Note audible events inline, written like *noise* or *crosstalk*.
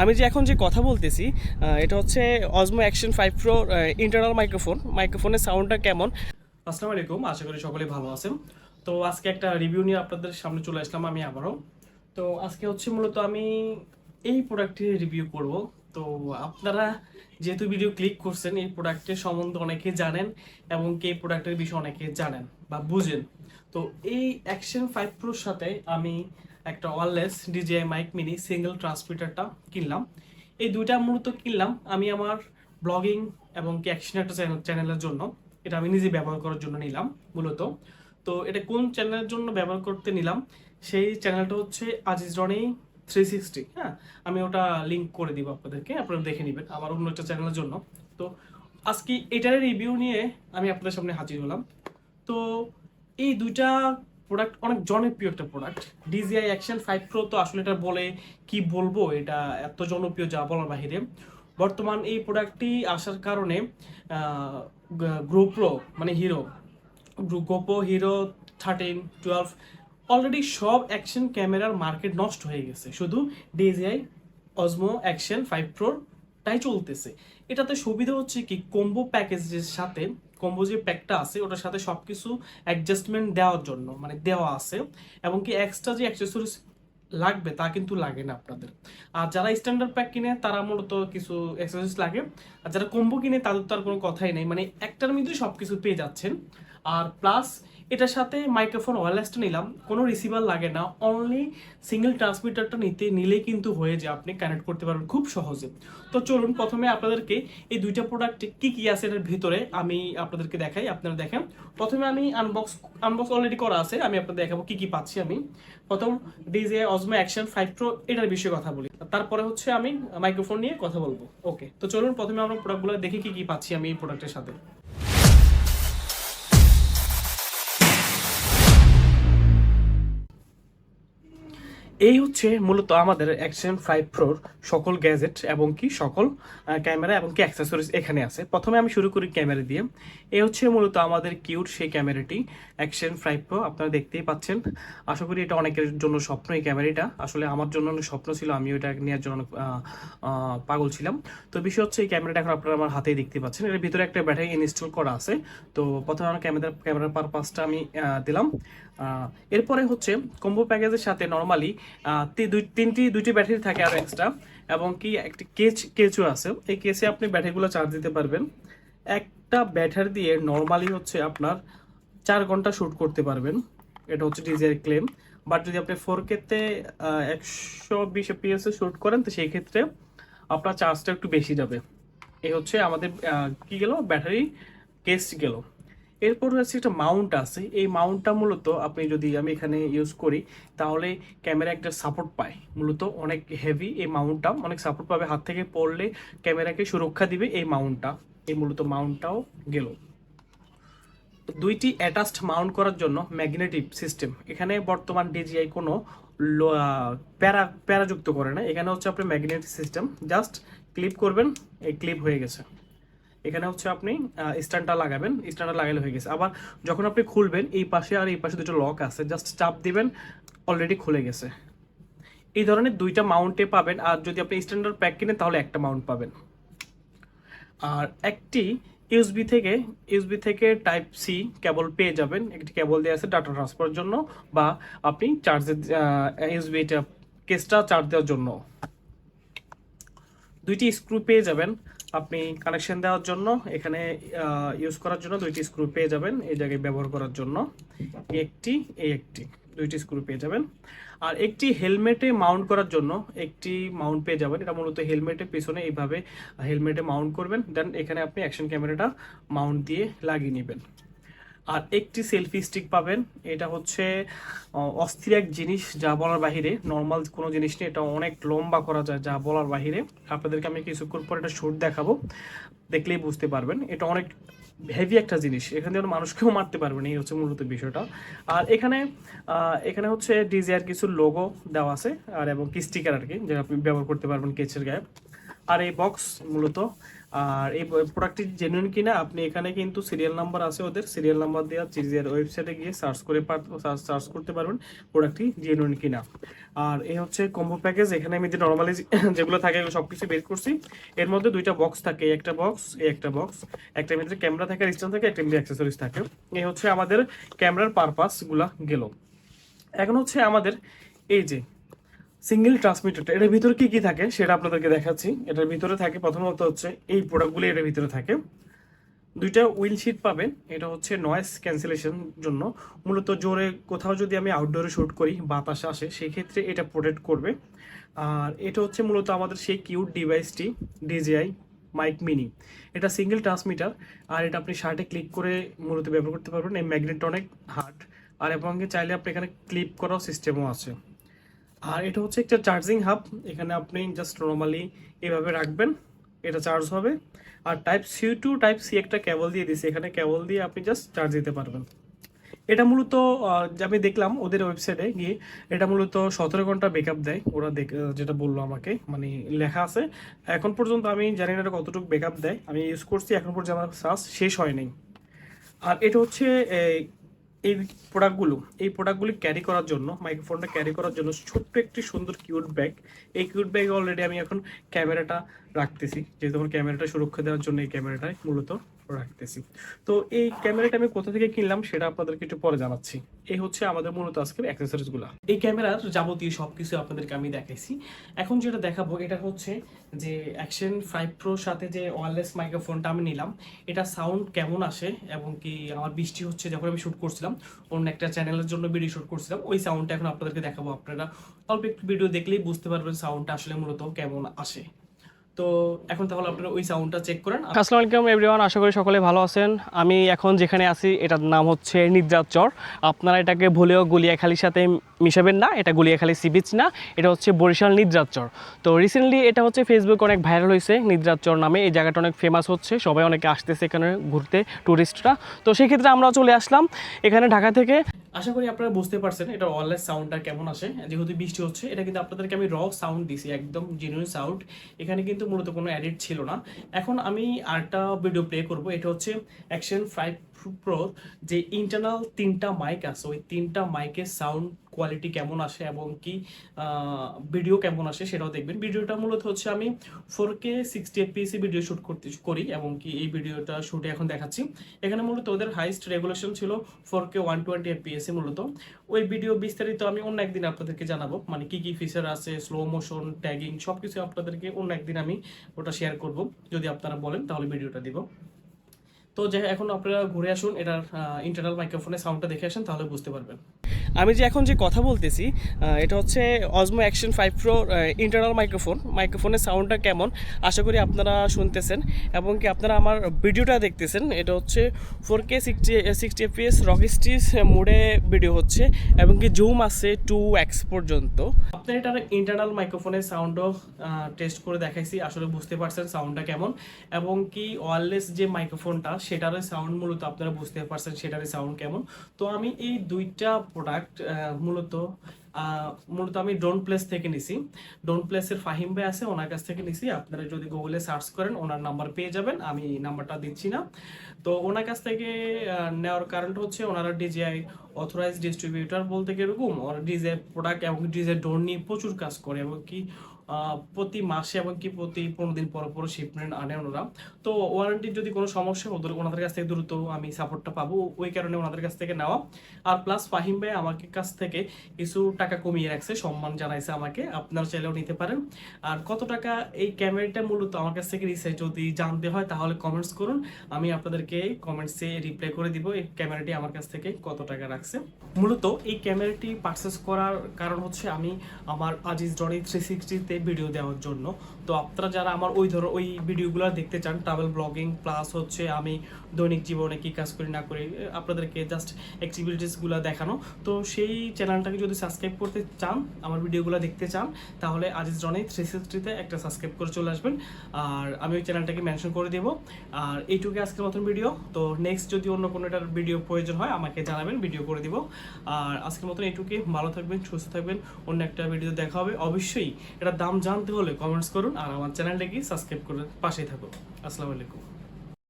আমি যে এখন যে কথা বলতেছি এটা হচ্ছে Osmo action five pro internal microphone মাইক্রোফোনের সাউন্ডটা কেমন? আসসালামু আলাইকুম, আশা করি সকলে ভালো আছেন। তো আজকে একটা রিভিউ নিয়ে আপনাদের সামনে চলে আসলাম আমি আবারও। তো আজকে হচ্ছে মূলত আমি এই প্রোডাক্টের রিভিউ করব। তো আপনারা যেহেতু ভিডিও ক্লিক করছেন, এই প্রোডাক্টের সম্বন্ধে অনেকে জানেন এবং কি এই প্রোডাক্টের বিষয়ে অনেকে জানেন বা বুঝেন। তো এই অ্যাকশন ফাইভ প্রোর সাথে আমি একটা wireless DJI mic mini single ট্রান্সমিটারটা কিনলাম। এই দুইটা মূলত কিনলাম আমি আমার ব্লগিং এবং কি অ্যাকশন একটা চ্যানেলের জন্য। এটা আমি নিজে ব্যবহার করার জন্য নিলাম, মূলত। তো এটা কোন চ্যানেলের জন্য ব্যবহার করতে নিলাম? সেই চ্যানেলটা হচ্ছে আজিজ রনি থ্রি সিক্সটি হ্যাঁ? আমি ওটা লিঙ্ক করে দিব আপনাদেরকে, আপনারা দেখে নেবেন আমার অন্য একটা চ্যানেলের জন্য। তো আজকে এটার রিভিউ নিয়ে আমি আপনাদের সামনে হাজির হলাম। তো এই দুইটা প্রোডাক্ট অনেক জনপ্রিয় একটা product DJI action five pro তো আসলে এটা বলে কি বলব? এটা এত জনপ্রিয় যা বলার বাহিরে। বর্তমান এই প্রোডাক্টটি আসার কারণে গ্রোপ্রো মানে hero GoPro hero thirteen twelve already সব অ্যাকশন ক্যামেরার মার্কেট নষ্ট হয়ে গেছে। শুধু ডিজিআই অজমো অ্যাকশন ফাইভ প্রোর তাই চলতেছে। এটাতে সুবিধা হচ্ছে কি কম্বো প্যাকেজের সাথে কম্বো যে প্যাকটা আছে, ওটার সাথে সব কিছু অ্যাডজাস্টমেন্ট দেওয়ার জন্য মানে দেওয়া আছে, এবং কি এক্সট্রা যে অ্যাক্সেসরিজ লাগবে তা কিন্তু লাগে না আপনাদের। আর যারা স্ট্যান্ডার্ড প্যাক কিনে, তারা মূলত কিছু অ্যাক্সেসরিজ লাগে। আর যারা কম্বো কিনে, তাদের তো আর কোনো কথাই নেই। মানে একটার মধ্যে সব কিছু পেয়ে যাচ্ছেন। আর প্লাস এটার সাথে মাইক্রোফোন ওয়ারলেসটা নিলাম। কোনো রিসিভার লাগে না। অনলি সিঙ্গেল ট্রান্সমিটারটা নিতে, নিলে কিন্তু হয়ে যায়। আপনি কানেক্ট করতে পারবেন খুব সহজে। তো চলুন প্রথমে আপনাদেরকে এই দুইটা প্রোডাক্ট কি কি আছে এটার ভিতরে আমি আপনাদেরকে দেখাই। আপনারা দেখেন। প্রথমে আমি আনবক্স আনবক্স অলরেডি করা আছে। আমি আপনাদের দেখাবো কি কি পাচ্ছি আমি। প্রথম DJI Osmo action five pro এটার বিষয়ে কথা বলি। তারপরে হচ্ছে আমি মাইক্রোফোন নিয়ে কথা বলব। ওকে তো চলুন প্রথমে আমরা প্রোডাক্টগুলো দেখি কি কি পাচ্ছি আমি এই প্রোডাক্টের সাথে। এই হচ্ছে মূলত আমাদের অ্যাকশন ফাইভ প্রোর সকল গ্যাজেট এবং কি সকল ক্যামেরা এবং কি অ্যাক্সেসরিজ এখানে আছে। প্রথমে আমি শুরু করি ক্যামেরা দিয়ে। এই হচ্ছে মূলত আমাদের কিউট সেই ক্যামেরাটি অ্যাকশন ফাইভ প্রো আপনারা দেখতেই পাচ্ছেন। আশা করি এটা অনেকের জন্য স্বপ্ন এই ক্যামেরাটা। আসলে আমার জন্য অনেক স্বপ্ন ছিল, আমি ওইটা নেওয়ার জন্য পাগল ছিলাম। তো বিষয় হচ্ছে এই ক্যামেরাটা এখন আপনারা আমার হাতেই দেখতে পাচ্ছেন। এর ভিতরে একটা ব্যাটারি ইনস্টল করা আছে। তো প্রথমে আমার ক্যামেরা, ক্যামেরার পারপাসটা আমি দিলাম। এরপরে হচ্ছে কম্বো প্যাকেজের সাথে নর্মালি তিনটি দুইটি ব্যাটারি থাকে আর এক্সট্রা এবং কি একটি কেচ কেচও আছে। এই কেসে আপনি ব্যাটারিগুলো চার্জ দিতে পারবেন। একটা ব্যাটারি দিয়ে নর্মালি হচ্ছে আপনার চার ঘণ্টা শ্যুট করতে পারবেন। এটা হচ্ছে ডিজের ক্লেম বাট যদি আপনি ফোর কেতে একশো বিশ এপিএস শ্যুট করেন, তো সেই ক্ষেত্রে আপনার চার্জটা একটু বেশি যাবে। এই হচ্ছে আমাদের কি গেল? ব্যাটারি কেস গেল। এরপর হচ্ছে একটা মাউন্ট আছে। এই মাউন্টটা মূলত আপনি যদি আমি এখানে ইউজ করি, তাহলে ক্যামেরা একটা সাপোর্ট পায়। মূলত অনেক হেভি এই মাউন্টটা অনেক সাপোর্ট পাবে। হাত থেকে পড়লে ক্যামেরাকে সুরক্ষা দিবে এই মাউন্টটা এই মূলত মাউন্টটাও গেল। দুইটি অ্যাটাচড মাউন্ট করার জন্য ম্যাগনেটিভ সিস্টেম এখানে বর্তমান ডিজিআই কোনো প্যারা, প্যারাযুক্ত করে না। এখানে হচ্ছে আপনি ম্যাগনেটিক সিস্টেম জাস্ট ক্লিপ করবেন, এই ক্লিপ হয়ে গেছে। এখানে হচ্ছে আপনি স্ট্যান্ডটা লাগাবেন, স্ট্যান্ডটা লাগালে হয়ে গেছে। আবার যখন আপনি খুলবেন, এই পাশে আর এই পাশে দুটো লক আছে জাস্ট চাপ দিবেন অলরেডি খুলে গেছে। এই ধরনের দুইটা মাউন্টে পাবেন, আর যদি আপনি স্ট্যান্ডার্ড প্যাক কিনেন, তাহলে একটা মাউন্ট পাবেন। আর একটি ইউএসবি থেকে ইউএসবি থেকে টাইপ সি কেবল পেয়ে যাবেন। একটি কেবল দেওয়া আছে ডাটা ট্রান্সফারের জন্য, বা আপনি চার্জের ইউএসবি এটা কেসটা চার্জ দেওয়ার জন্য। দুইটি স্ক্রু পেয়ে যাবেন। আপনি কানেকশন দেওয়ার জন্য, এখানে ইউজ করার জন্য দুইটি স্ক্রু পেয়ে যাবেন এই জায়গায় ব্যবহার করার জন্য। একটি এই একটি, দুইটি স্ক্রু পেয়ে যাবেন। আর একটি হেলমেটে মাউন্ট করার জন্য একটি মাউন্ট পেয়ে যাবেন। এটা মূলত হেলমেটের পিছনে এইভাবে হেলমেটে মাউন্ট করবেন। দেন এখানে আপনি অ্যাকশন ক্যামেরাটা মাউন্ট দিয়ে লাগিয়ে নেবেন। আর একটি সেলফি স্টিক পাবেন। এটা হচ্ছে অস্থির এক জিনিস যা বলার বাহিরে নর্মাল কোনো জিনিস নেই, এটা অনেক লম্বা করা যায় যা বলার বাহিরে। আপনাদেরকে আমি কিছুক্ষণ পর এটা শুট দেখাবো, দেখলেই বুঝতে পারবেন। এটা অনেক হেভি একটা জিনিস, এখান থেকে মানুষকেও মারতে পারবেন এই হচ্ছে মূলত বিষয়টা। আর এখানে এখানে হচ্ছে ডিজিআর কিছু লোগো দেওয়া আছে, আর এবং কি স্টিকার আর কি, যেটা আপনি ব্যবহার করতে পারবেন কেচের গায়ে। আর এই বক্স মূলত আর এই প্রোডাক্টটি জেনুইন কিনা, আপনি এখানে কিন্তু সিরিয়াল নাম্বার আছে ওদের। সিরিয়াল নাম্বার দেওয়া চিজের ওয়েবসাইটে গিয়ে সার্চ করে সার্চ করতে পারবেন প্রোডাক্টটি জেনুইন কিনা। আর এই হচ্ছে কম্বো প্যাকেজ এখানে আমি যে নর্মালি *coughs* যেগুলো থাকে সব কিছু বের করছি। এর মধ্যে দুইটা বক্স থাকে, একটা বক্স এই একটা বক্স একটা ভিতরে ক্যামেরা থাকে স্ট্যান্ড থাকে একটা ভিতরে অ্যাক্সেসরিজ থাকে। এই হচ্ছে আমাদের ক্যামেরার পারপাসগুলা গেল। এখন হচ্ছে আমাদের এই যে সিঙ্গেল ট্রান্সমিটারটা এটার ভিতরে কি কি থাকে সেটা আপনাদেরকে দেখাচ্ছি। এটার ভিতরে থাকে, প্রথমত হচ্ছে এই প্রোডাক্টগুলো এটার ভিতরে থাকে। দুইটা উইল শিট পাবেন, এটা হচ্ছে নয়েস ক্যান্সেলেশন জন্য। মূলত জোরে কোথাও যদি আমি আউটডোরে শ্যুট করি, বাতাস আসে সেই ক্ষেত্রে এটা প্রোটেক্ট করবে। আর এটা হচ্ছে মূলত আমাদের সেই কিউট ডিভাইসটি ডিজিআই মাইক মিনি এটা সিঙ্গেল ট্রান্সমিটার আর এটা আপনি শার্টে ক্লিক করে মূলত ব্যবহার করতে পারবেন। এই ম্যাগনেটনিক হার্ট আর এবং চাইলে আপনি এখানে ক্লিপ করার সিস্টেমও আছে। আর এটা হচ্ছে একটা চার্জিং হাব এখানে আপনি জাস্ট নর্মালি এভাবে রাখবেন, এটা চার্জ হবে। আর type C to type C একটা কেবল দিয়ে দিছে এখানে কেবল দিয়ে আপনি জাস্ট চার্জ দিতে পারবেন। এটা মূলত আমি দেখলাম ওদের ওয়েবসাইটে গিয়ে, এটা মূলত সতেরো ঘণ্টা ব্যাকআপ দেয়, ওরা যেটা বলল আমাকে মানে লেখা আছে। এখন পর্যন্ত আমি জানি না এটা কতটুকু ব্যাকআপ দেয়, আমি ইউজ করছি, এখন পর্যন্ত আমার চার্জ শেষ হয়নি। আর এটা হচ্ছে এই প্রোডাক্টগুলো এই প্রোডাক্টগুলি ক্যারি করার জন্য মাইক্রোফোনটা ক্যারি করার জন্য ছোট্ট একটি সুন্দর কিউট ব্যাগ এই কিউট ব্যাগ অলরেডি আমি এখন ক্যামেরাটা রাখতেছি, যেহেতু আমার ক্যামেরাটা সুরক্ষা দেওয়ার জন্য এই ক্যামেরাটাই মূলত রাখতেছি। তো এই ক্যামেরাটা আমি কোথা থেকে কিনলাম সেটা আপনাদেরকে একটু পরে জানাচ্ছি। এই হচ্ছে আমাদের মূলত আজকের অ্যাক্সেসরিজগুলা এই ক্যামেরার যাবতীয় সবকিছু আপনাদেরকে আমি দেখাইছি। এখন যেটা দেখাবো, এটা হচ্ছে যে অ্যাকশন ফাইভ প্রোর সাথে যে ওয়ারলেস মাইক্রোফোনটা আমি নিলাম, এটা সাউন্ড কেমন আসে এবং কি আমার বৃষ্টি হচ্ছে যখন আমি শ্যুট করছিলাম, অন্য একটা চ্যানেলের জন্য ভিডিও শুট করছিলাম, ওই সাউন্ডটা এখন আপনাদেরকে দেখাবো। আপনারা অল্প একটু ভিডিও দেখলেই বুঝতে পারবেন সাউন্ডটা আসলে মূলত কেমন আসে। তো এখন তাহলে আপনারা ওই সাউন্ডটা চেক করেন। আসসালামু আলাইকুম আশা করি সকলে ভালো আছেন। আমি এখন যেখানে আছি, এটার নাম হচ্ছে নিদ্রার চর। আপনারা এটাকে ভুলেও গুলিয়াখালির সাথে মিশাবেন না, এটা গুলিয়াখালী সি বিচ না, এটা হচ্ছে বরিশাল নিদ্রার চর। তো রিসেন্টলি এটা হচ্ছে ফেসবুক অনেক ভাইরাল হয়েছে, নিদ্রার চর নামে। এই জায়গাটা অনেক ফেমাস হচ্ছে, সবাই অনেকে আসতেছে এখানে ঘুরতে ট্যুরিস্টরা তো সেক্ষেত্রে আমরা চলে আসলাম। এখানে ঢাকা থেকে আশা করি আপনারা বুঝতে পারছেন এটা ওয়ারলেস সাউন্ডটা কেমন আসে। যেহেতু বৃষ্টি হচ্ছে, এটা কিন্তু আপনাদেরকে আমি র সাউন্ড দিছি, একদম জেনুইন সাউন্ড এখানে কিন্তু মূলত কোনো অ্যাডিট ছিল না। এখন আমি আরেকটা ভিডিও প্লে করব, এটা হচ্ছে অ্যাকশন ফাইভ প্রো যে ইন্টারনাল তিনটা মাইক আছে, ওই তিনটা মাইকের সাউন্ড কোয়ালিটি কেমন আসে এবং কি ভিডিও কেমন আসে সেটাও দেখবেন। ভিডিওটা মূলত হচ্ছে আমি ফোর কে সিক্সটি এফপিএসি ভিডিও শ্যুট করতে, করি এবং কি এই ভিডিওটা শুটে এখন দেখাচ্ছি। এখানে মূলত ওদের হাইস্ট রেগুলেশন ছিল ফোর কে ওয়ান টোয়েন্টি এফপিএসি মূলত। ওই ভিডিও বিস্তারিত আমি অন্য একদিন আপনাদেরকে জানাব মানে কি কি ফিচার আছে স্লো মোশন ট্যাগিং সব কিছু আপনাদেরকে অন্য একদিন আমি ওটা শেয়ার করব। যদি আপনারা বলেন তাহলে ভিডিওটা দিব। তো যে এখন আপনারা ঘুরে আসুন, এটার ইন্টারনাল মাইক্রোফোনের সাউন্ডটা দেখে আসেন, তাহলে বুঝতে পারবেন। আমি যে এখন যে কথা বলতেছি এটা হচ্ছে Osmo action five pro internal microphone মাইক্রোফোনের সাউন্ডটা কেমন? আশা করি আপনারা শুনতেছেন এবং কি আপনারা আমার ভিডিওটা দেখতেছেন। এটা হচ্ছে four K sixty sixty FPS রকিস্টিস মোডে ভিডিও হচ্ছে এবং কি জুম আছে টু এক্স পর্যন্ত। আপনার এটার ইন্টারনাল মাইক্রোফোনের সাউন্ডও টেস্ট করে দেখাইছি। আসলে বুঝতে পারছেন সাউন্ডটা কেমন। এবং কি ওয়ারলেস যে মাইক্রোফোনটা সেটারও সাউন্ড মূলত আপনারা বুঝতে পারছেন সেটারই সাউন্ড কেমন। তো আমি এই দুইটা প্রোডাক্ট মূলত মূলত আমি ডোন প্লেস থেকে নিছি। ডোন প্লেসের ফাহিম ভাই আছে, ওনার কাছ থেকে নিছি। আপনারা যদি গুগলে সার্চ করেন, ওনার নাম্বার পেয়ে যাবেন। আমি নাম্বারটা দিচ্ছি না। তো ওনার কাছ থেকে নেওয়ার কারণ হচ্ছে ওনারা ডিজিআই অথরাইজ ডিস্ট্রিবিউটর বলতে এরকম ওরা ডিজে প্রোডাক্ট এবং ডিজে ডোন নিয়ে প্রচুর কাজ করে এবং কি প্রতি মাসে এবং কি প্রতি পনেরো দিন পর পর শিপমেন্ট আনে ওনারা। তো ওয়ারেন্টির যদি কোনো সমস্যা ওদের ওনাদের কাছ থেকে দ্রুত আমি সাপোর্টটা পাবো। ওই কারণে ওনাদের কাছ থেকে নেওয়া। আর প্লাস ফাহিম ভাই আমাকে কাছ থেকে কিছু টাকা কমিয়ে রাখছে, সম্মান জানাইছে আমাকে। আপনারা চাইলেও নিতে পারেন। আর কত টাকা এই ক্যামেরাটা মূলত আমার কাছ থেকে নিছে যদি জানতে হয়, তাহলে কমেন্টস করুন। আমি আপনাদেরকে কমেন্টসে রিপ্লাই করে দিব এই ক্যামেরাটি আমার কাছ থেকে কত টাকা রাখছে। মূলত এই ক্যামেরাটি পারচেস করার কারণ হচ্ছে আমি আমার আজিজ ডনি থ্রি সিক্সটিতে ভিডিও দেওয়ার জন্য। তো আপনারা যারা আমার ওই ধরো, ওই ভিডিওগুলো দেখতে চান ট্রাভেল ব্লগিং প্লাস হচ্ছে আমি দৈনিক জীবনে কি কাজ করি না করি আপনাদেরকে জাস্ট অ্যাক্টিভিটিসগুলো দেখানো। তো সেই চ্যানেলটাকে যদি সাবস্ক্রাইব করতে চান, আমার ভিডিওগুলো দেখতে চান, তাহলে আজিজ রনি থ্রি সিক্সটিতে একটা সাবস্ক্রাইব করে চলে আসবেন। আর আমি ওই চ্যানেলটাকে মেনশন করে দেবো। আর এইটুকু আজকের মতন ভিডিও তো নেক্সট যদি অন্য কোনো এটার ভিডিও প্রয়োজন হয়, আমাকে জানাবেন ভিডিও করে দিব। আর আজকের মতন এইটুকুই। ভালো থাকবেন, সুস্থ থাকবেন। অন্য একটা ভিডিও দেখা হবে। অবশ্যই দাম দাম জানতে হলে কমেন্টস করুন আর আমার চ্যানেলটাকে সাবস্ক্রাইব করে পাশেই থাকুন। আসসালামু আলাইকুম।